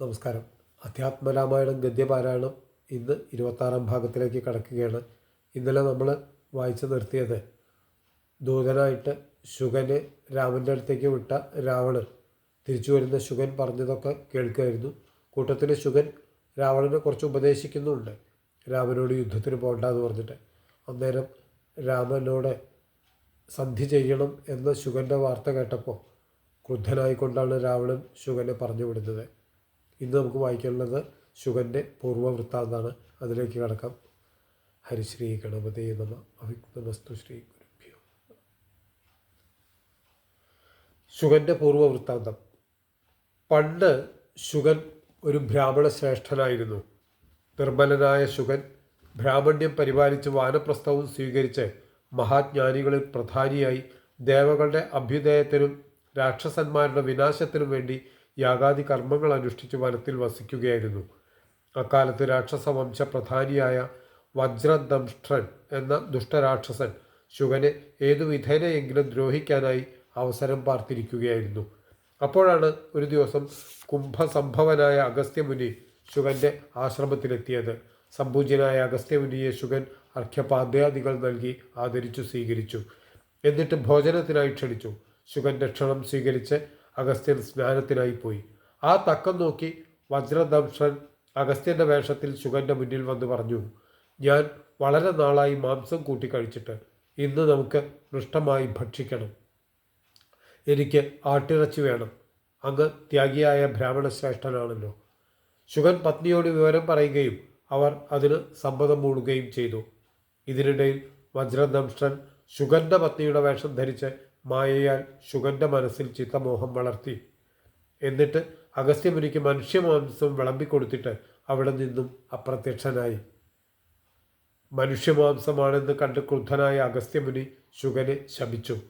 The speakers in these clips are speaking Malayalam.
നമസ്കാരം. അധ്യാത്മരാമായണം ഗദ്യപാരായണം ഇന്ന് ഇരുപത്താറാം ഭാഗത്തിലേക്ക് കടക്കുകയാണ്. ഇന്നലെ നമ്മൾ വായിച്ചു നിർത്തിയത് ദൂതനായിട്ട് ശുഗനെ രാമന്റെ അടുത്തേക്ക് വിട്ട രാവണൻ. തിരിച്ചു വരുന്ന ശുഗൻ പറഞ്ഞതൊക്കെ കേൾക്കുമായിരുന്നു കൂട്ടത്തിൽ ശുഗൻ രാവണനെ കുറച്ച് ഉപദേശിക്കുന്നുമുണ്ട് രാമനോട് യുദ്ധത്തിന് പോകണ്ട എന്ന് പറഞ്ഞിട്ട്. അന്നേരം രാമനോട് സന്ധി ചെയ്യണം എന്ന ശുഗന്റെ വാർത്ത കേട്ടപ്പോൾ ക്രുദ്ധനായിക്കൊണ്ടാണ് രാവണൻ ശുഗനെ പറഞ്ഞു വിടുന്നത്. ഇന്ന് നമുക്ക് വായിക്കാനുള്ളത് ശുഗന്റെ പൂർവവൃത്താന്താണ് അതിലേക്ക് കടക്കാം. ഹരിശ്രീ ഗണപതി നമ. അവിഘ്നമസ്തു ശ്രീ ഗുരുഭ്യോ. ശുഗന്റെ പൂർവവൃത്താന്തം പണ്ട് ശുഗൻ ഒരു ബ്രാഹ്മണ ശ്രേഷ്ഠനായിരുന്നു. നിർമ്മലനായ ശുഗൻ ബ്രാഹ്മണ്യം പരിപാലിച്ച് വാനപ്രസ്ഥവും സ്വീകരിച്ച് മഹാജ്ഞാനികളിൽ പ്രധാനിയായി ദേവകളുടെ അഭ്യുദയത്തിനും രാക്ഷസന്മാരുടെ വിനാശത്തിനും വേണ്ടി യാഗാദി കർമ്മങ്ങൾ അനുഷ്ഠിച്ച് വനത്തിൽ വസിക്കുകയായിരുന്നു. അക്കാലത്ത് രാക്ഷസ വംശ പ്രധാനിയായ വജ്രദംഷ്ട്രൻ എന്ന ദുഷ്ടരാക്ഷസൻ ശുഗനെ ഏതു വിധേനയെങ്കിലും ദ്രോഹിക്കാനായി അവസരം പാർത്തിരിക്കുകയായിരുന്നു. അപ്പോഴാണ് ഒരു ദിവസം കുംഭസംഭവനായ അഗസ്ത്യമുനി ശുഗന്റെ ആശ്രമത്തിലെത്തിയത്. സംപൂജ്യനായ അഗസ്ത്യമുനിയെ ശുഗൻ അർഘ്യപാദ്യാദികൾ നൽകി ആദരിച്ചു സ്വീകരിച്ചു. എന്നിട്ട് ഭോജനത്തിനായി ക്ഷണിച്ചു. ശുഗന്റെ ക്ഷണം സ്വീകരിച്ച് അഗസ്ത്യൻ സ്നാനത്തിനായി പോയി. ആ തക്കം നോക്കി വജ്രദംഷൻ അഗസ്ത്യന്റെ വേഷത്തിൽ ശുഗന്റെ മുന്നിൽ വന്ന് പറഞ്ഞു ഞാൻ വളരെ നാളായി മാംസം കൂട്ടി കഴിച്ചിട്ട് ഇന്ന് നമുക്ക് മൃഷ്ടമായി ഭക്ഷിക്കണം. എനിക്ക് ആട്ടിറച്ചി വേണം. അങ്ങ് ത്യാഗിയായ ബ്രാഹ്മണ ശ്രേഷ്ഠനാണല്ലോ ശുഗൻ പത്നിയോട് വിവരം പറയുകയും അവർ അതിന് സമ്മതം മൂടുകയും ചെയ്തു. ഇതിനിടയിൽ വജ്രദംഷ്ടൻ ശുഗന്റെ പത്നിയുടെ വേഷം ധരിച്ച് മായയാൽ ശുഗന്റെ മനസ്സിൽ ചിത്തമോഹം വളർത്തി. എന്നിട്ട് അഗസ്ത്യമുനിക്ക് മനുഷ്യമാംസം വിളമ്പിക്കൊടുത്തിട്ട് അവിടെ നിന്നും അപ്രത്യക്ഷനായി. മനുഷ്യമാംസമാണെന്ന് കണ്ട് ക്രുദ്ധനായ അഗസ്ത്യമുനി ശുഗനെ ശപിച്ചു.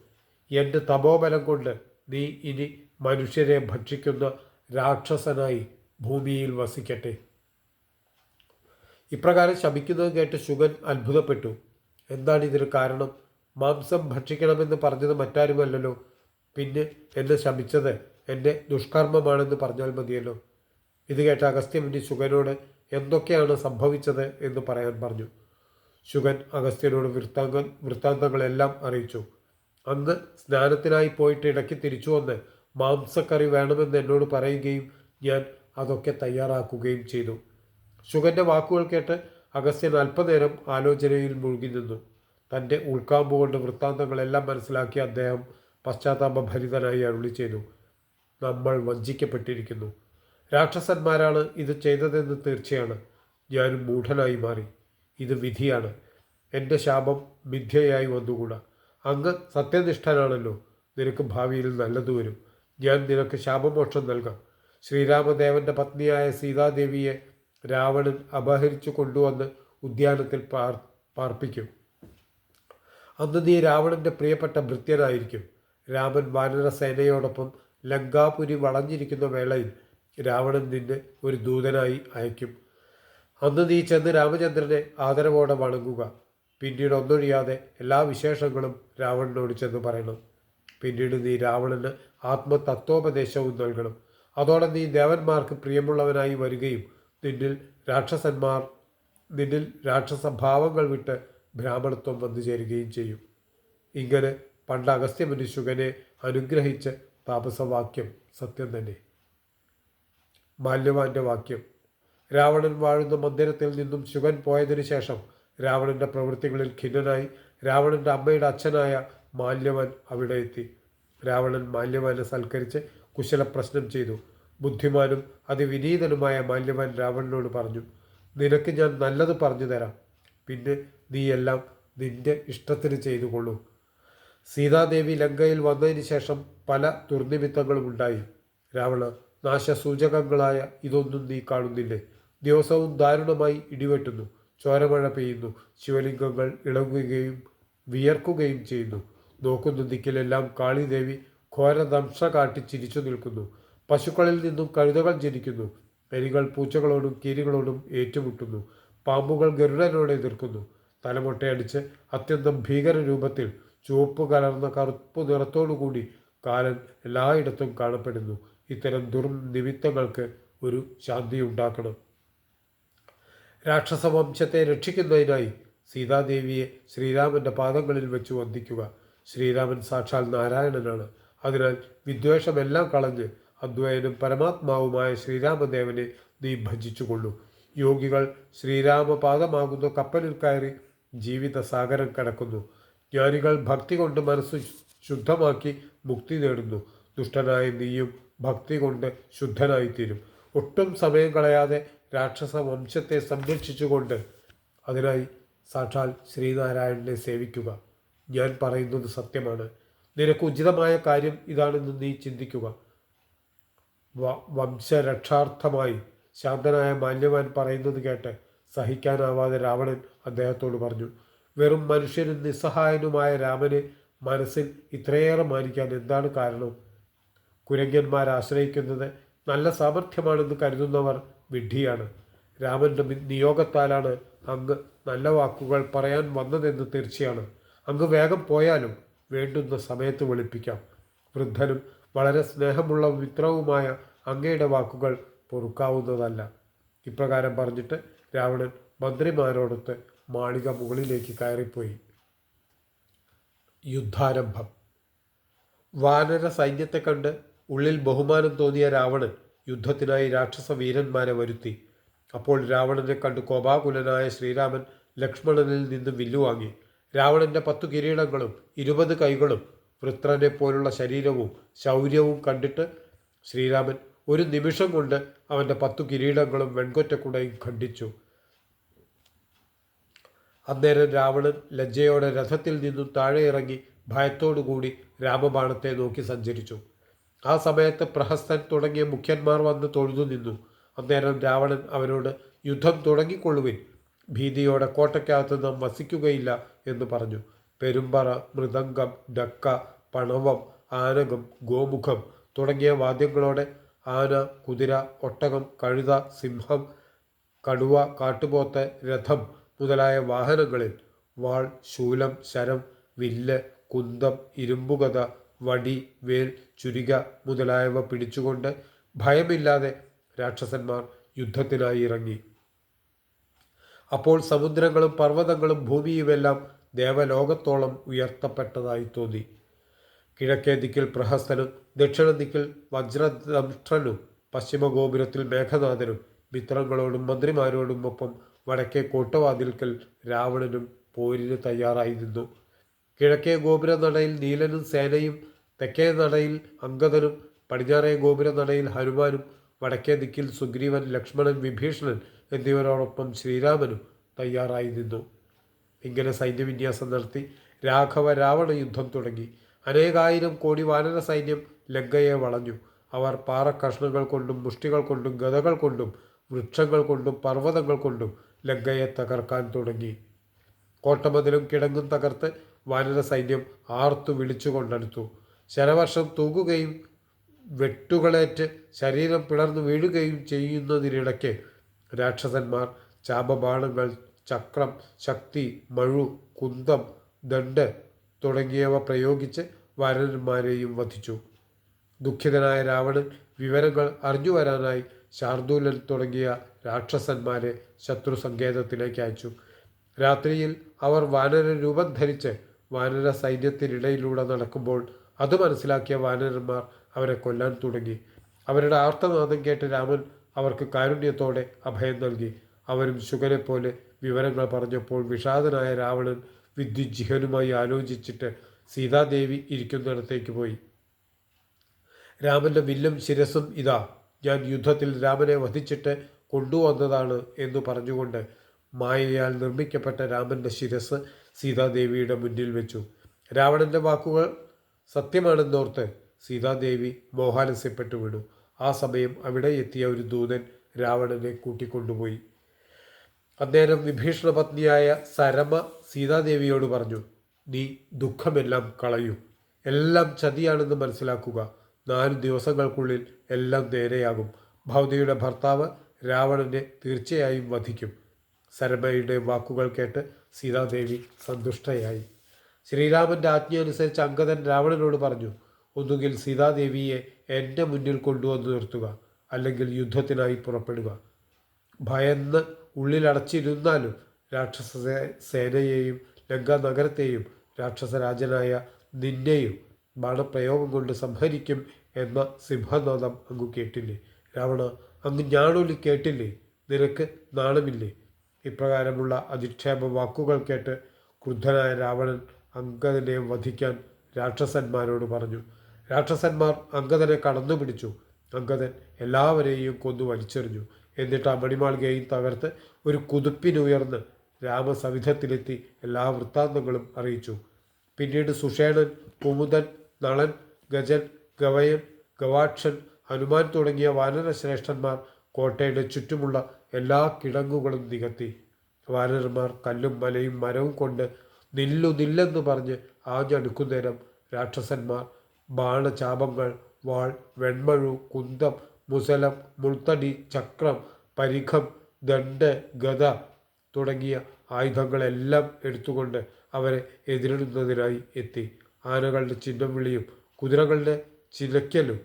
എന്റെ തപോബലം കൊണ്ട് നീ ഇനി മനുഷ്യരെ ഭക്ഷിക്കുന്ന രാക്ഷസനായി ഭൂമിയിൽ വസിക്കട്ടെ. ഇപ്രകാരം ശപിക്കുന്നത് കേട്ട് ശുഗൻ അത്ഭുതപ്പെട്ടു. എന്താണ് ഇതിന് കാരണം? മാംസം ഭക്ഷിക്കണമെന്ന് പറഞ്ഞത് മറ്റാരുമല്ലല്ലോ. പിന്നെ എന്നെ ശമിച്ചത് എന്റെ ദുഷ്കർമ്മമാണെന്ന് പറഞ്ഞാൽ മതിയല്ലോ. ഇത് കേട്ട അഗസ്ത്യമുനി ശുഗനോട് എന്തൊക്കെയാണ് സംഭവിച്ചത് എന്ന് പറയാൻ പറഞ്ഞു. ശുഗൻ അഗസ്ത്യനോട് വൃത്താങ്ക വൃത്താന്തങ്ങളെല്ലാം അറിയിച്ചു. അന്ന് സ്നാനത്തിനായി പോയിട്ട് ഇടയ്ക്ക് തിരിച്ചു വന്ന് മാംസക്കറി വേണമെന്ന് എന്നോട് പറയുകയും ഞാൻ അതൊക്കെ തയ്യാറാക്കുകയും ചെയ്തു. ശുഗന്റെ വാക്കുകൾ കേട്ട് അഗസ്ത്യൻ അല്പനേരം ആലോചനയിൽ മുഴുകി നിന്നു. തന്റെ ഉൾക്കാമ്പ് കൊണ്ട് വൃത്താന്തങ്ങളെല്ലാം മനസ്സിലാക്കി അദ്ദേഹം പശ്ചാത്താപഭരിതനായി അരുളി ചെയ്തു. നമ്മൾ വഞ്ചിക്കപ്പെട്ടിരിക്കുന്നു. രാക്ഷസന്മാരാണ് ഇത് ചെയ്തതെന്ന് തീർച്ചയാണ്. ഞാൻ മൂഢനായി മാറി. ഇത് വിധിയാണ്. എന്റെ ശാപം മിഥ്യയായി വന്നുകൂടാ. അങ്ങ് സത്യനിഷ്ഠനാണല്ലോ. നിനക്ക് ഭാവിയിൽ നല്ലത് വരും. ഞാൻ നിനക്ക് ശാപമോക്ഷം നൽകാം. ശ്രീരാമദേവന്റെ പത്നിയായ സീതാദേവിയെ രാവണൻ അപഹരിച്ചു കൊണ്ടുവന്ന് ഉദ്യാനത്തിൽ പാർ പാർപ്പിക്കും. അന്ന് നീ രാവണന്റെ പ്രിയപ്പെട്ട ഭൃത്യനായിരിക്കും രാമൻ വാനര സേനയോടൊപ്പം ലങ്കാപുരി വളഞ്ഞിരിക്കുന്ന വേളയിൽ രാവണൻ നിന്നെ ഒരു ദൂതനായി അയക്കും. അന്ന് നീ ചെന്ന് രാമചന്ദ്രനെ ആദരവോടെ വണങ്ങുക. പിന്നീട് ഒന്നൊഴിയാതെ എല്ലാ വിശേഷങ്ങളും രാവണനോട് ചെന്ന് പറയണം. പിന്നീട് നീ രാവണന് ആത്മതത്വോപദേശവും നൽകണം. അതോടെ നീ ദേവന്മാർക്ക് പ്രിയമുള്ളവനായി വരികയും നിന്നിൽ രാക്ഷസന്മാർ നിന്നിൽ രാക്ഷസഭാവങ്ങൾ വിട്ട് ബ്രാഹ്മണത്വം വന്നു ചേരുകയും ചെയ്യും. ഇങ്ങനെ പണ്ട് അഗസ്ത്യമുനി ശുഗനെ അനുഗ്രഹിച്ച് താപസവാക്യം സത്യം തന്നെ. മാല്യവാന്റെ വാക്യം രാവണൻ വാഴുന്ന മന്ദിരത്തിൽ നിന്നും ശുഗൻ പോയതിനു ശേഷം രാവണന്റെ പ്രവൃത്തികളിൽ ഖിന്നനായി രാവണന്റെ അമ്മയുടെ അച്ഛനായ മാല്യവൻ അവിടെ എത്തി. രാവണൻ മാല്യവാനെ സൽക്കരിച്ച് കുശല പ്രശ്നം ചെയ്തു. ബുദ്ധിമാനും അതിവിനീതനുമായ മാല്യവാൻ രാവണനോട് പറഞ്ഞു നിനക്ക് ഞാൻ നല്ലത് പറഞ്ഞു തരാം. പിന്നെ നീയെല്ലാം നിന്റെ ഇഷ്ടത്തിന് ചെയ്തു കൊള്ളൂ സീതാദേവി ലങ്കയിൽ വന്നതിന് ശേഷം പല ദുർനിമിത്തങ്ങളും ഉണ്ടായി. രാവണ നാശസൂചകങ്ങളായ ഇതൊന്നും നീ കാണുന്നില്ലേ? ദിവസവും ദാരുണമായി ഇടിവെട്ടുന്നു. ചോരമഴ പെയ്യുന്നു. ശിവലിംഗങ്ങൾ ഇളകുകയും വിയർക്കുകയും ചെയ്യുന്നു. നോക്കുന്ന ദിക്കിലെല്ലാം കാളിദേവി ഘോരദംശ കാട്ടി ചിരിച്ചു നിൽക്കുന്നു. പശുക്കളിൽ നിന്നും കഴുതകൾ ജനിക്കുന്നു. എലികൾ പൂച്ചകളോടും കീരികളോടും ഏറ്റുമുട്ടുന്നു. പാമ്പുകൾ ഗരുഡനോട് എതിർക്കുന്നു. തലമുട്ടയടിച്ച് അത്യന്തം ഭീകര രൂപത്തിൽ ചുവപ്പ് കലർന്ന കറുപ്പ് നിറത്തോടുകൂടി കാലൻ എല്ലായിടത്തും കാണപ്പെടുന്നു. ഇത്തരം ദുർനിമിത്തങ്ങൾക്ക് ഒരു ശാന്തി ഉണ്ടാക്കണം രാക്ഷസ വംശത്തെ രക്ഷിക്കുന്നതിനായി സീതാദേവിയെ ശ്രീരാമന്റെ പാദങ്ങളിൽ വെച്ച് വന്ദിക്കുക. ശ്രീരാമൻ സാക്ഷാൽ നാരായണനാണ്. അതിനാൽ വിദ്വേഷമെല്ലാം കളഞ്ഞ് അദ്വൈനും പരമാത്മാവുമായ ശ്രീരാമദേവനെ നീ ഭജിച്ചുകൊള്ളൂ. യോഗികൾ ശ്രീരാമപാദമാകുന്ന കപ്പലിൽ കയറി ജീവിത സാഗരം കടക്കുന്നു. ജ്ഞാനികൾ ഭക്തി കൊണ്ട് മനസ്സ് ശുദ്ധമാക്കി മുക്തി നേടുന്നു. ദുഷ്ടനായ നീയും ഭക്തി കൊണ്ട് ശുദ്ധനായിത്തീരും. ഒട്ടും സമയം കളയാതെ രാക്ഷസ വംശത്തെ സംരക്ഷിച്ചുകൊണ്ട് അതിനായി സാക്ഷാൽ ശ്രീനാരായണനെ സേവിക്കുക. ഞാൻ പറയുന്നത് സത്യമാണ്. നിനക്ക് ഉചിതമായ കാര്യം ഇതാണെന്ന് നീ ചിന്തിക്കുക. വംശരക്ഷാർത്ഥമായി ശാന്തനായ മാല്യവാൻ പറയുന്നത് കേട്ട് സഹിക്കാനാവാതെ രാവണൻ അദ്ദേഹത്തോട് പറഞ്ഞു വെറും മനുഷ്യനും നിസ്സഹായനുമായ രാമനെ മനസ്സിൽ ഇത്രയേറെ മാനിക്കാൻ എന്താണ് കാരണം? കുരങ്ങന്മാർ ആശ്രയിക്കുന്നത് നല്ല സാമർഥ്യമാണെന്ന് കരുതുന്നവർ വിഡ്ഢിയാണ്. രാമന്റെ നിയോഗത്താലാണ് അങ്ങ് നല്ല വാക്കുകൾ പറയാൻ വന്നതെന്ന് തീർച്ചയാണ്. അങ്ങ് വേഗം പോയാലും വേണ്ടുന്ന സമയത്ത് വിളിപ്പിക്കാം. വൃദ്ധനും വളരെ സ്നേഹമുള്ള മിത്രവുമായ അങ്ങയുടെ വാക്കുകൾ പൊറുക്കാവുന്നതല്ല. ഇപ്രകാരം പറഞ്ഞിട്ട് രാവണൻ മന്ത്രിമാരോടൊത്ത് മാളിക മുകളിലേക്ക് കയറിപ്പോയി. യുദ്ധാരംഭം. വാനര സൈന്യത്തെ കണ്ട് ഉള്ളിൽ ബഹുമാനം തോന്നിയ രാവണൻ യുദ്ധത്തിനായി രാക്ഷസ വീരന്മാരെ വരുത്തി. അപ്പോൾ രാവണനെ കണ്ട് കോപാകുലനായ ശ്രീരാമൻ ലക്ഷ്മണനിൽ നിന്ന് വില്ലുവാങ്ങി രാവണന്റെ പത്തു കിരീടങ്ങളും ഇരുപത് കൈകളും വൃത്രനെ പോലുള്ള ശരീരവും ശൗര്യവും കണ്ടിട്ട് ശ്രീരാമൻ ഒരു നിമിഷം കൊണ്ട് അവന്റെ പത്തു കിരീടങ്ങളും വെൺകൊറ്റക്കുടയും ഖണ്ഡിച്ചു. അന്നേരം രാവണൻ ലജ്ജയോടെ രഥത്തിൽ നിന്നും താഴെ ഇറങ്ങി ഭയത്തോടുകൂടി രാമബാണത്തെ നോക്കി സഞ്ചരിച്ചു. ആ സമയത്ത് പ്രഹസ്തൻ തുടങ്ങിയ മുഖ്യന്മാർ വന്ന് തൊഴുതു നിന്നു. അന്നേരം രാവണൻ അവരോട് യുദ്ധം തുടങ്ങിക്കൊള്ളുവിൻ. ഭീതിയോടെ കോട്ടയ്ക്കകത്ത് നാം വസിക്കുകയില്ല എന്ന് പറഞ്ഞു. പെരുമ്പറ മൃദംഗം ഡക്ക പണവം ആനകം ഗോമുഖം തുടങ്ങിയ വാദ്യങ്ങളോടെ ആന കുതിര ഒട്ടകം കഴുത സിംഹം കടുവ കാട്ടുപോത്ത് രഥം മുതലായ വാഹനങ്ങളിൽ വാൾ ശൂലം ശരം വില്ല് കുന്തം ഇരുമ്പുകഥ വടി വേൽ ചുരിക മുതലായവ പിടിച്ചുകൊണ്ട് ഭയമില്ലാതെ രാക്ഷസന്മാർ യുദ്ധത്തിനായി ഇറങ്ങി. അപ്പോൾ സമുദ്രങ്ങളും പർവതങ്ങളും ഭൂമിയുമെല്ലാം ദേവലോകത്തോളം ഉയർത്തപ്പെട്ടതായി തോന്നി. കിഴക്കേ ദിക്കിൽ പ്രഹസ്തനും ദക്ഷിണ ദിക്കിൽ വജ്രദംഷ്ട്രനും പശ്ചിമ ഗോപുരത്തിൽ മേഘനാഥനും മിത്രങ്ങളോടും മന്ത്രിമാരോടും ഒപ്പം വടക്കേ കോട്ടവാതിൽക്കൽ രാവണനും പോരിന് തയ്യാറായി നിന്നു കിഴക്കേ ഗോപുര നടയിൽ നീലനും സേനയും തെക്കേ നടയിൽ അങ്കദനും പടിഞ്ഞാറേ ഗോപുര നടയിൽ ഹനുമാനും വടക്കേ ദിക്കിൽ സുഗ്രീവൻ ലക്ഷ്മണൻ വിഭീഷണൻ എന്നിവരോടൊപ്പം ശ്രീരാമനും തയ്യാറായി നിന്നു ഇങ്ങനെ സൈന്യവിന്യാസം നടത്തി രാഘവ രാവണ യുദ്ധം തുടങ്ങി. അനേകായിരം കോടി വാനര സൈന്യം ലങ്കയെ വളഞ്ഞു. അവർ പാറക്കഷ്ണങ്ങൾ കൊണ്ടും മുഷ്ടികൾ കൊണ്ടും ഗതകൾ കൊണ്ടും വൃക്ഷങ്ങൾ കൊണ്ടും പർവതങ്ങൾ കൊണ്ടും ലങ്കയെ തകർക്കാൻ തുടങ്ങി. കോട്ടമതിലും കിടങ്ങും തകർത്ത് വാനര സൈന്യം ആർത്തു വിളിച്ചുകൊണ്ടടുത്തു ശരവർഷം തൂകുകയും വെട്ടുകളേറ്റ് ശരീരം പിളർന്നു വീഴുകയും ചെയ്യുന്നതിനിടയ്ക്ക് രാക്ഷസന്മാർ ചാപബാണങ്ങൾ ചക്രം ശക്തി മഴു കുന്തം ദണ്ട് തുടങ്ങിയവ പ്രയോഗിച്ച് വാനരന്മാരെയും വധിച്ചു. ദുഃഖിതനായ രാവണൻ വിവരങ്ങൾ അറിഞ്ഞു വരാനായി ശാർദൂലൻ തുടങ്ങിയ രാക്ഷസന്മാരെ ശത്രു സങ്കേതത്തിലേക്ക് അയച്ചു. രാത്രിയിൽ അവർ വാനര രൂപം ധരിച്ച് വാനര സൈന്യത്തിനിടയിലൂടെ നടക്കുമ്പോൾ അത് മനസ്സിലാക്കിയ വാനരന്മാർ അവരെ കൊല്ലാൻ തുടങ്ങി. അവരുടെ ആർത്തനാദം കേട്ട് രാമൻ അവർക്ക് കാരുണ്യത്തോടെ അഭയം നൽകി. അവരും ശുഗനെ പോലെ വിവരങ്ങൾ പറഞ്ഞപ്പോൾ വിഷാദനായ രാവണൻ വിദ്യുജിഹനുമായി ആലോചിച്ചിട്ട് സീതാദേവി ഇരിക്കുന്നിടത്തേക്ക് പോയി. രാമന്റെ വില്ലും ശിരസും ഇതാ. ഞാൻ യുദ്ധത്തിൽ രാമനെ വധിച്ചിട്ട് കൊണ്ടുവന്നതാണ് എന്ന് പറഞ്ഞുകൊണ്ട് മായയാൽ നിർമ്മിക്കപ്പെട്ട രാമന്റെ ശിരസ് സീതാദേവിയുടെ മുന്നിൽ വെച്ചു. രാവണന്റെ വാക്കുകൾ സത്യമാണെന്നോർത്ത് സീതാദേവി മോഹാലസ്യപ്പെട്ടു വീണു. ആ സമയം അവിടെ എത്തിയ ഒരു ദൂതൻ രാവണനെ കൂട്ടിക്കൊണ്ടുപോയി. അന്നേരം വിഭീഷണ പത്നിയായ സരമ സീതാദേവിയോട് പറഞ്ഞു നീ ദുഃഖമെല്ലാം കളയൂ. എല്ലാം ചതിയാണെന്ന് മനസ്സിലാക്കുക. നാല് ദിവസങ്ങൾക്കുള്ളിൽ എല്ലാം നേരെയാകും. ഭൗതിയുടെ ഭർത്താവ് രാവണനെ തീർച്ചയായും വധിക്കും. സരമയുടെ വാക്കുകൾ കേട്ട് സീതാദേവി സന്തുഷ്ടയായി. ശ്രീരാമന്റെ ആജ്ഞയനുസരിച്ച് അങ്കദൻ രാവണനോട് പറഞ്ഞു ഒന്നുകിൽ സീതാദേവിയെ എന്റെ മുന്നിൽ കൊണ്ടുവന്ന് നിർത്തുക അല്ലെങ്കിൽ യുദ്ധത്തിനായി പുറപ്പെടുക. ഭയന്ന് ഉള്ളിലടച്ചിരുന്നാലും രാക്ഷസ സേനയെയും ലങ്കാ നഗരത്തെയും രാക്ഷസരാജനായ നിന്നെയും ബാണപ്രയോഗം കൊണ്ട് സംഹരിക്കും എന്ന സിംഹനാദം അങ്ങ് കേട്ടില്ലേ? രാവണ അങ്ങ് ഞാണൊലി കേട്ടില്ലേ? നിനക്ക് നാണമില്ലേ? ഇപ്രകാരമുള്ള അധിക്ഷേപ വാക്കുകൾ കേട്ട് ക്രുദ്ധനായ രാവണൻ അങ്കദനെ വധിക്കാൻ രാക്ഷസന്മാരോട് പറഞ്ഞു. രാക്ഷസന്മാർ അങ്കദനെ കടന്നു പിടിച്ചു. അങ്കദൻ എല്ലാവരെയും കൊന്നു വലിച്ചെറിഞ്ഞു. എന്നിട്ട് ആ മണിമാളികയും തകർത്ത് ഒരു കുതിപ്പിനുയർന്ന് രാമസവിധത്തിലെത്തി എല്ലാ വൃത്താന്തങ്ങളും അറിയിച്ചു. പിന്നീട് സുഷേണൻ കുമുദൻ നളൻ ഗജൻ ഗവയൻ ഗവാക്ഷൻ ഹനുമാൻ തുടങ്ങിയ വാനരശ്രേഷ്ഠന്മാർ കോട്ടയുടെ ചുറ്റുമുള്ള എല്ലാ കിടങ്ങുകളും നികത്തി. വാനരന്മാർ കല്ലും മലയും മരവും കൊണ്ട് നില്ലു നില്ലെന്ന് പറഞ്ഞ് ആഞ്ഞടുക്കുന്നേരം രാക്ഷസന്മാർ ബാണചാപങ്ങൾ വാൾ വെൺമഴു കുന്തം മുസലം മുൾത്തടി ചക്രം പരിഖം ദണ്ഡ് ഗത തുടങ്ങിയ ആയുധങ്ങളെല്ലാം എടുത്തുകൊണ്ട് അവരെ എതിരിടുന്നതിനായി എത്തി. ആനകളുടെ ചിഹ്നം വിളിയും കുതിരകളുടെ ചിലക്കലും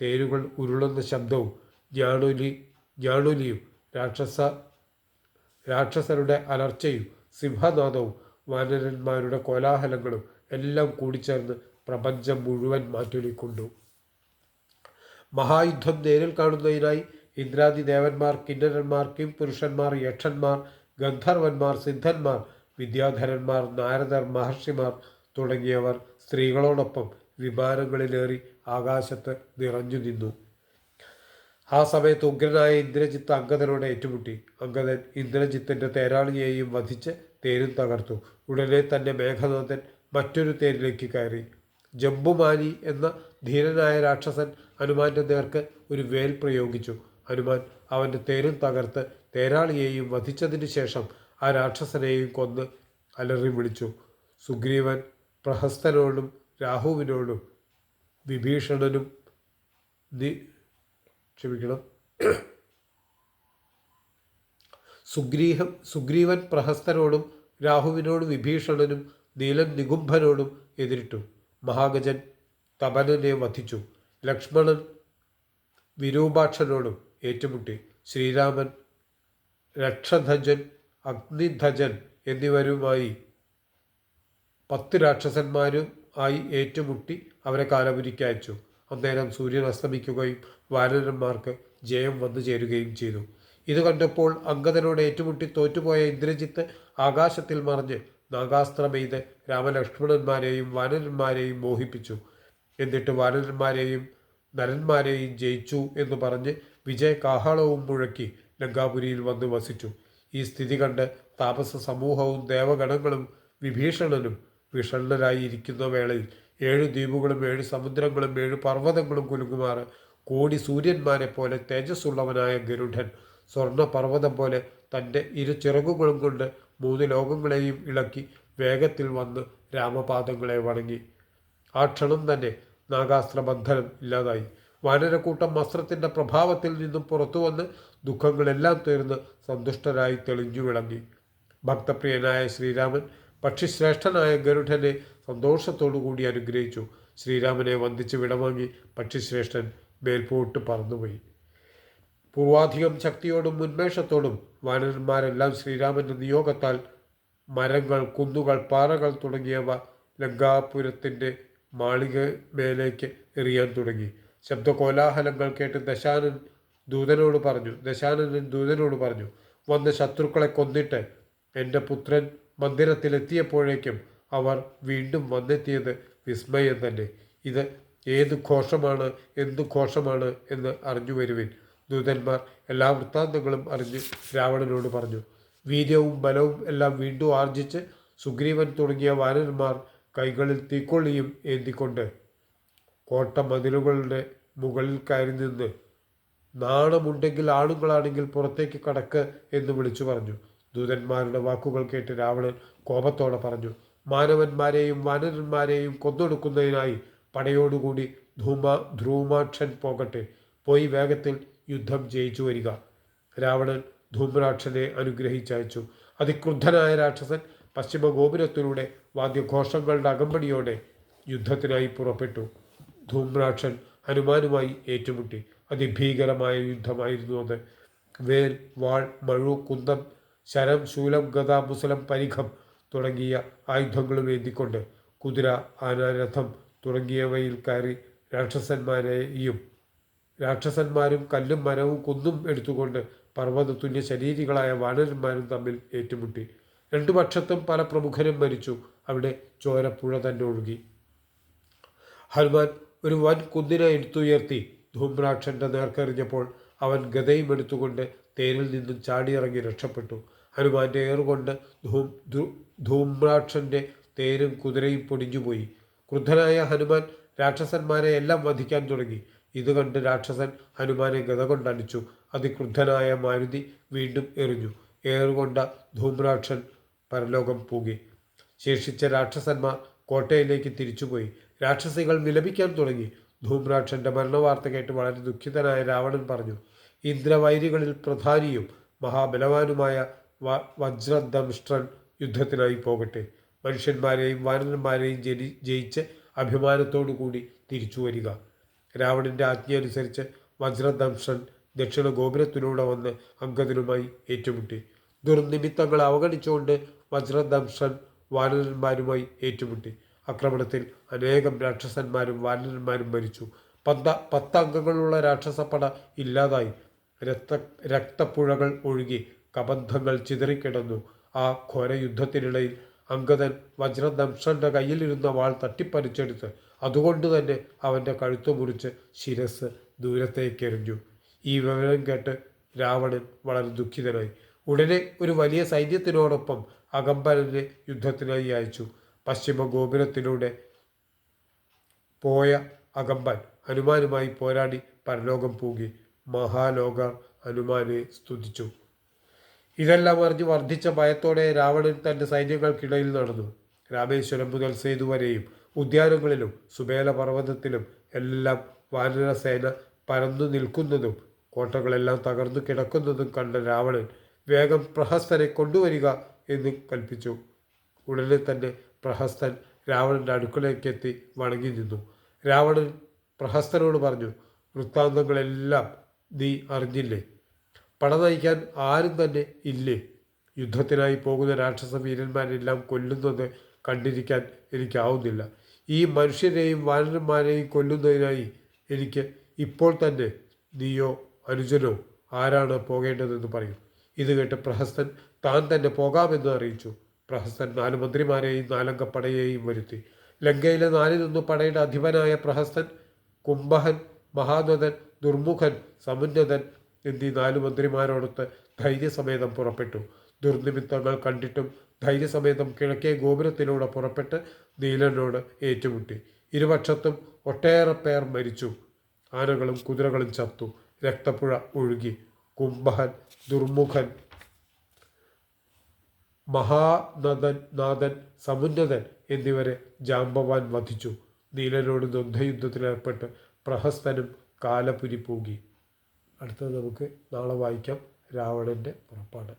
തേരുകൾ ഉരുളുന്ന ശബ്ദവും ജാണുലി ജാണുലിയും രാക്ഷസ രാക്ഷസരുടെ അലർച്ചയും സിംഹനാദവും വാനരന്മാരുടെ കോലാഹലങ്ങളും എല്ലാം കൂടിച്ചേർന്ന് പ്രപഞ്ചം മുഴുവൻ മാറ്റൊലിക്കൊണ്ടു മഹായുദ്ധം നേരിൽ കാണുന്നതിനായി ഇന്ദ്രാദി ദേവന്മാർ കിന്നരന്മാർ കിം പുരുഷന്മാർ യക്ഷന്മാർ ഗന്ധർവന്മാർ സിദ്ധന്മാർ വിദ്യാധരന്മാർ നാരദർ മഹർഷിമാർ തുടങ്ങിയവർ സ്ത്രീകളോടൊപ്പം വിമാനങ്ങളിലേറി ആകാശത്ത് നിറഞ്ഞു നിന്നു. ആ സമയത്ത് ഉഗ്രനായ ഇന്ദ്രജിത്ത് അങ്കദനോട് ഏറ്റുമുട്ടി. അങ്കദൻ ഇന്ദ്രജിത്തിന്റെ തേരാളിയെയും വധിച്ച് തേരും തകർത്തു. ഉടനെ തന്നെ മേഘനാഥൻ മറ്റൊരു തേരിലേക്ക് കയറി. ജംബുമാനി എന്ന ധീരനായ രാക്ഷസൻ ഹനുമാന്റെ നേർക്ക് ഒരു വേൽ പ്രയോഗിച്ചു. ഹനുമാൻ അവന്റെ തേരും തകർത്ത് തേരാളിയെയും വധിച്ചതിന് ശേഷം ആ രാക്ഷസനെയും കൊന്ന് അലറി വിളിച്ചു. സുഗ്രീവൻ പ്രഹസ്തനോടും രാഹുവിനോടും വിഭീഷണനും നി ക്ഷമിക്കണം. സുഗ്രീഹ സുഗ്രീവൻ പ്രഹസ്തനോടും രാഹുവിനോടും വിഭീഷണനും നീലൻ നികുംഭനോടും എതിരിട്ടു. മഹാഗജൻ തപനനെ വധിച്ചു. ലക്ഷ്മണൻ വിരൂപാക്ഷനോടും ഏറ്റുമുട്ടി. ശ്രീരാമൻ രക്ഷധജൻ അഗ്നിധജൻ എന്നിവരുമായി പത്ത് രാക്ഷസന്മാരും ആയി ഏറ്റുമുട്ടി അവരെ കാലപുരിക്കയച്ചു അന്നേരം സൂര്യൻ അസ്തമിക്കുകയും വാനരന്മാർക്ക് ജയം വന്നു ചേരുകയും ചെയ്തു. ഇത് കണ്ടപ്പോൾ അങ്കദനോട് ഏറ്റുമുട്ടി തോറ്റുപോയ ഇന്ദ്രജിത്ത് ആകാശത്തിൽ മറിഞ്ഞ് നാഗാസ്ത്രമെയ്ത് രാമലക്ഷ്മണന്മാരെയും വാനരന്മാരെയും മോഹിപ്പിച്ചു. എന്നിട്ട് വാനരന്മാരെയും നരന്മാരെയും ജയിച്ചു എന്ന് പറഞ്ഞ് വിജയ കാഹളവും മുഴക്കി ലങ്കാപുരിയിൽ വന്ന് വസിച്ചു. ഈ സ്ഥിതി കണ്ട് താപസ സമൂഹവും ദേവഗണങ്ങളും വിഭീഷണനും വിഷണ്ണരായിരിക്കുന്ന വേളയിൽ ഏഴ് ദ്വീപുകളും ഏഴ് സമുദ്രങ്ങളും ഏഴ് പർവതങ്ങളും കുലുങ്ങുമാറ് കോടി സൂര്യന്മാരെ പോലെ തേജസ്സുള്ളവനായ ഗരുഡൻ സ്വർണ പർവതം പോലെ തന്റെ ഇരു ചിറകുകളും കൊണ്ട് മൂന്ന് ലോകങ്ങളെയും ഇളക്കി വേഗത്തിൽ വന്ന് രാമപാദങ്ങളെ വണങ്ങി. ആ ക്ഷണം തന്നെ നാഗാസ്ത്രബന്ധനം ഇല്ലാതായി. വാനരക്കൂട്ടം വസ്ത്രത്തിന്റെ പ്രഭാവത്തിൽ നിന്നും പുറത്തു വന്ന് ദുഃഖങ്ങളെല്ലാം തീർന്ന് സന്തുഷ്ടരായി തെളിഞ്ഞു വിളങ്ങി. ഭക്തപ്രിയനായ ശ്രീരാമൻ പക്ഷിശ്രേഷ്ഠനായ ഗരുഡനെ സന്തോഷത്തോടുകൂടി അനുഗ്രഹിച്ചു. ശ്രീരാമനെ വന്ദിച്ച് വിടവാങ്ങി പക്ഷിശ്രേഷ്ഠൻ മേൽപോട്ട് പറന്നുപോയി. പൂർവാധികം ശക്തിയോടും ഉന്മേഷത്തോടും വാനരന്മാരെല്ലാം ശ്രീരാമന്റെ നിയോഗത്താൽ മരങ്ങൾ കുന്നുകൾ പാറകൾ തുടങ്ങിയവ ലങ്കാപുരത്തിന്റെ മാളിക മേലേക്ക് എറിയാൻ തുടങ്ങി. ശബ്ദകോലാഹലങ്ങൾ കേട്ട് ദശാനൻ ദൂതനോട് പറഞ്ഞു ദശാനനൻ ദൂതനോട് പറഞ്ഞു വന്ന ശത്രുക്കളെ കൊന്നിട്ട് എന്റെ പുത്രൻ മന്ദിരത്തിലെത്തിയപ്പോഴേക്കും അവർ വീണ്ടും വന്നെത്തിയത് വിസ്മയം തന്നെ ഇത് ഏത് ഘോഷമാണ് എന്തു ഘോഷമാണ് എന്ന് അറിഞ്ഞു വരുവിൻ. ദൂതന്മാർ എല്ലാ വൃത്താന്തങ്ങളും അറിഞ്ഞ് രാവണനോട് പറഞ്ഞു വീര്യവും ബലവും എല്ലാം വീണ്ടും ആർജിച്ച് സുഗ്രീവൻ തുടങ്ങിയ വാനന്മാർ കൈകളിൽ തീക്കൊള്ളിയും ഏന്തിക്കൊണ്ട് കോട്ട മതിലുകളുടെ മുകളിൽ കയറി നിന്ന് നാണമുണ്ടെങ്കിൽ ആണുങ്ങളാണെങ്കിൽ പുറത്തേക്ക് കടക്ക് എന്ന് വിളിച്ചു പറഞ്ഞു. ദൂതന്മാരുടെ വാക്കുകൾ കേട്ട് രാവണൻ കോപത്തോടെ പറഞ്ഞു മാനവന്മാരെയും വാനരന്മാരെയും കൊന്നൊടുക്കുന്നതിനായി പടയോടുകൂടി ധൂമ ധ്രൂമാക്ഷൻ പോകട്ടെ. പോയി വേഗത്തിൽ യുദ്ധം ജയിച്ചു വരിക. രാവണൻ ധൂമ്രാക്ഷനെ അനുഗ്രഹിച്ചയച്ചു. അതിക്രുദ്ധനായ രാക്ഷസൻ പശ്ചിമ ഗോപുരത്തിലൂടെ വാദ്യഘോഷങ്ങളുടെ അകമ്പടിയോടെ യുദ്ധത്തിനായി പുറപ്പെട്ടു. ധൂമ്രാക്ഷൻ ഹനുമാനുമായി ഏറ്റുമുട്ടി. അതിഭീകരമായ യുദ്ധമായിരുന്നു അത്. വേൽ വാൾ മഴു കുന്തം ശരം ശൂലം ഗത മുസലം പരിഖം തുടങ്ങിയ ആയുധങ്ങളും ഏന്തിക്കൊണ്ട് കുതിര ആന രഥം തുടങ്ങിയവയിൽ കയറി രാക്ഷസന്മാരെയും രാക്ഷസന്മാരും കല്ലും മരവും കുന്നും എടുത്തുകൊണ്ട് പർവത തുല്യ ശരീരികളായ വാനരന്മാരും തമ്മിൽ ഏറ്റുമുട്ടി. രണ്ടു പക്ഷത്തും പല പ്രമുഖരും മരിച്ചു. അവിടെ ചോരപ്പുഴ തന്നെ ഒഴുകി. ഹനുമാൻ ഒരു വൻ കുന്നിനെ എടുത്തുയർത്തി ധൂമ്രാക്ഷന്റെ നേർക്കെറിഞ്ഞപ്പോൾ അവൻ ഗതയും എടുത്തുകൊണ്ട് തേരിൽ നിന്നും ചാടിയിറങ്ങി രക്ഷപ്പെട്ടു. ഹനുമാന്റെ ഏറുകൊണ്ട് ധൂം ധൂമ്രാക്ഷന്റെ തേരും കുതിരയും പൊടിഞ്ഞുപോയി. ക്രുദ്ധനായ ഹനുമാൻ രാക്ഷസന്മാരെ എല്ലാം വധിക്കാൻ തുടങ്ങി. ഇത് കണ്ട് രാക്ഷസൻ ഹനുമാനെ ഗത കൊണ്ടടിച്ചു. അതിക്രുദ്ധനായ മാരുതി വീണ്ടും എറിഞ്ഞു. ഏറുകൊണ്ട ധൂമ്രാക്ഷൻ പരലോകം പൂകി. ശേഷിച്ച രാക്ഷസന്മാർ കോട്ടയിലേക്ക് തിരിച്ചുപോയി. രാക്ഷസികൾ വിലപിക്കാൻ തുടങ്ങി. ധൂമ്രാക്ഷന്റെ മരണവാർത്ത കേട്ട് വളരെ ദുഃഖിതനായ രാവണൻ പറഞ്ഞു ഇന്ദ്രവൈരികളിൽ പ്രധാനിയും മഹാബലവാനുമായ വജ്രദംഷ്ട്രൻ യുദ്ധത്തിനായി പോകട്ടെ. മനുഷ്യന്മാരെയും വാനരന്മാരെയും ജനി ജയിച്ച് അഭിമാനത്തോടു കൂടി തിരിച്ചു വരിക. രാവണന്റെ ആജ്ഞയനുസരിച്ച് വജ്രദംഷൻ ദക്ഷിണ ഗോപുരത്തിലൂടെ വന്ന് അങ്കദനുമായി ഏറ്റുമുട്ടി. ദുർനിമിത്തങ്ങൾ അവഗണിച്ചുകൊണ്ട് വജ്രദംഷൻ വാനരന്മാരുമായി ഏറ്റുമുട്ടി. ആക്രമണത്തിൽ അനേകം രാക്ഷസന്മാരും വാനരന്മാരും മരിച്ചു. പന്ത പത്ത് അംഗങ്ങളുള്ള രാക്ഷസപ്പട ഇല്ലാതായി. രക്ത രക്തപ്പുഴകൾ ഒഴുകി കബന്ധങ്ങൾ ചിതറിക്കിടന്നു. ആ ഘോര യുദ്ധത്തിനിടയിൽ അങ്കദൻ വജ്രദംശന്റെ കയ്യിലിരുന്ന വാൾ തട്ടിപ്പറിച്ചെടുത്ത് അതുകൊണ്ട് തന്നെ അവന്റെ കഴുത്തു മുറിച്ച് ശിരസ് ദൂരത്തേക്കെറിഞ്ഞു ഈ വിവരം കേട്ട് രാവണൻ വളരെ ദുഃഖിതനായി. ഉടനെ ഒരു വലിയ സൈന്യത്തിനോടൊപ്പം അകമ്പനെ യുദ്ധത്തിനായി അയച്ചു. പശ്ചിമ ഗോപുരത്തിലൂടെ പോയ അകമ്പൻ ഹനുമാനുമായി പോരാടി പരലോകം പൂകി മഹാലോകർ ഹനുമാനെ സ്തുതിച്ചു. ഇതെല്ലാം അറിഞ്ഞ് വർദ്ധിച്ച ഭയത്തോടെ രാവണൻ തന്റെ സൈന്യങ്ങൾക്കിടയിൽ നടന്നു. രാമേശ്വരം മുതൽ സേതു വരെയും ഉദ്യാനങ്ങളിലും സുബേല പർവതത്തിലും എല്ലാം വാനരസേന പരന്നു നിൽക്കുന്നതും കോട്ടകളെല്ലാം തകർന്നു കിടക്കുന്നതും കണ്ട രാവണൻ വേഗം പ്രഹസ്തരെ കൊണ്ടുവരിക എന്ന് കൽപ്പിച്ചു. ഉടനെ തന്നെ പ്രഹസ്തൻ രാവണന്റെ അടുക്കളയ്ക്കെത്തി വണങ്ങി നിന്നു. രാവണൻ പ്രഹസ്തനോട് പറഞ്ഞു വൃത്താന്തങ്ങളെല്ലാം നീ അറിഞ്ഞില്ലേ? പട നയിക്കാൻ ആരും തന്നെ ഇല്ലേ? യുദ്ധത്തിനായി പോകുന്ന രാക്ഷസ വീരന്മാരെല്ലാം കൊല്ലുന്നത് കണ്ടിരിക്കാൻ എനിക്കാവുന്നില്ല. ഈ മനുഷ്യരെയും വാനരന്മാരെയും കൊല്ലുന്നതിനായി എനിക്ക് ഇപ്പോൾ തന്നെ നീയോ അനുജനോ ആരാണ് പോകേണ്ടതെന്ന് പറയും. ഇത് കേട്ട് പ്രഹസ്തൻ താൻ തന്നെ പോകാമെന്ന് അറിയിച്ചു. പ്രഹസ്തൻ നാല് മന്ത്രിമാരെയും നാലംഗ പടയെയും വരുത്തി. ലങ്കയിലെ നാലിലൊന്ന് പടയുടെ അധിപനായ പ്രഹസ്തൻ കുംഭഹൻ മഹാനദൻ ദുർമുഖൻ സമുന്നതൻ എന്നീ നാലു മന്ത്രിമാരോടൊത്ത് ധൈര്യസമേതം പുറപ്പെട്ടു. ദുർനിമിത്തങ്ങൾ കണ്ടിട്ടും ധൈര്യസമേതം കിഴക്കേ ഗോപുരത്തിലൂടെ പുറപ്പെട്ട് നീലനോട് ഏറ്റുമുട്ടി. ഇരുപക്ഷത്തും ഒട്ടേറെ പേർ മരിച്ചു. ആനകളും കുതിരകളും ചത്തു. രക്തപ്പുഴ ഒഴുകി. കുംഭഹൻ ദുർമുഖൻ മഹാനദൻ നാഥൻ സമുന്നതൻ എന്നിവരെ ജാമ്പവാൻ വധിച്ചു. നീലനോട് ദ്വന്ദ്വയുദ്ധത്തിലേർപ്പെട്ട് പ്രഹസ്തനും കാലപുരി പൂകി. അടുത്തത് നമുക്ക് നാളെ വായിക്കാം. രാവണന്റെ പുറപ്പാട്.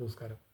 നമസ്കാരം.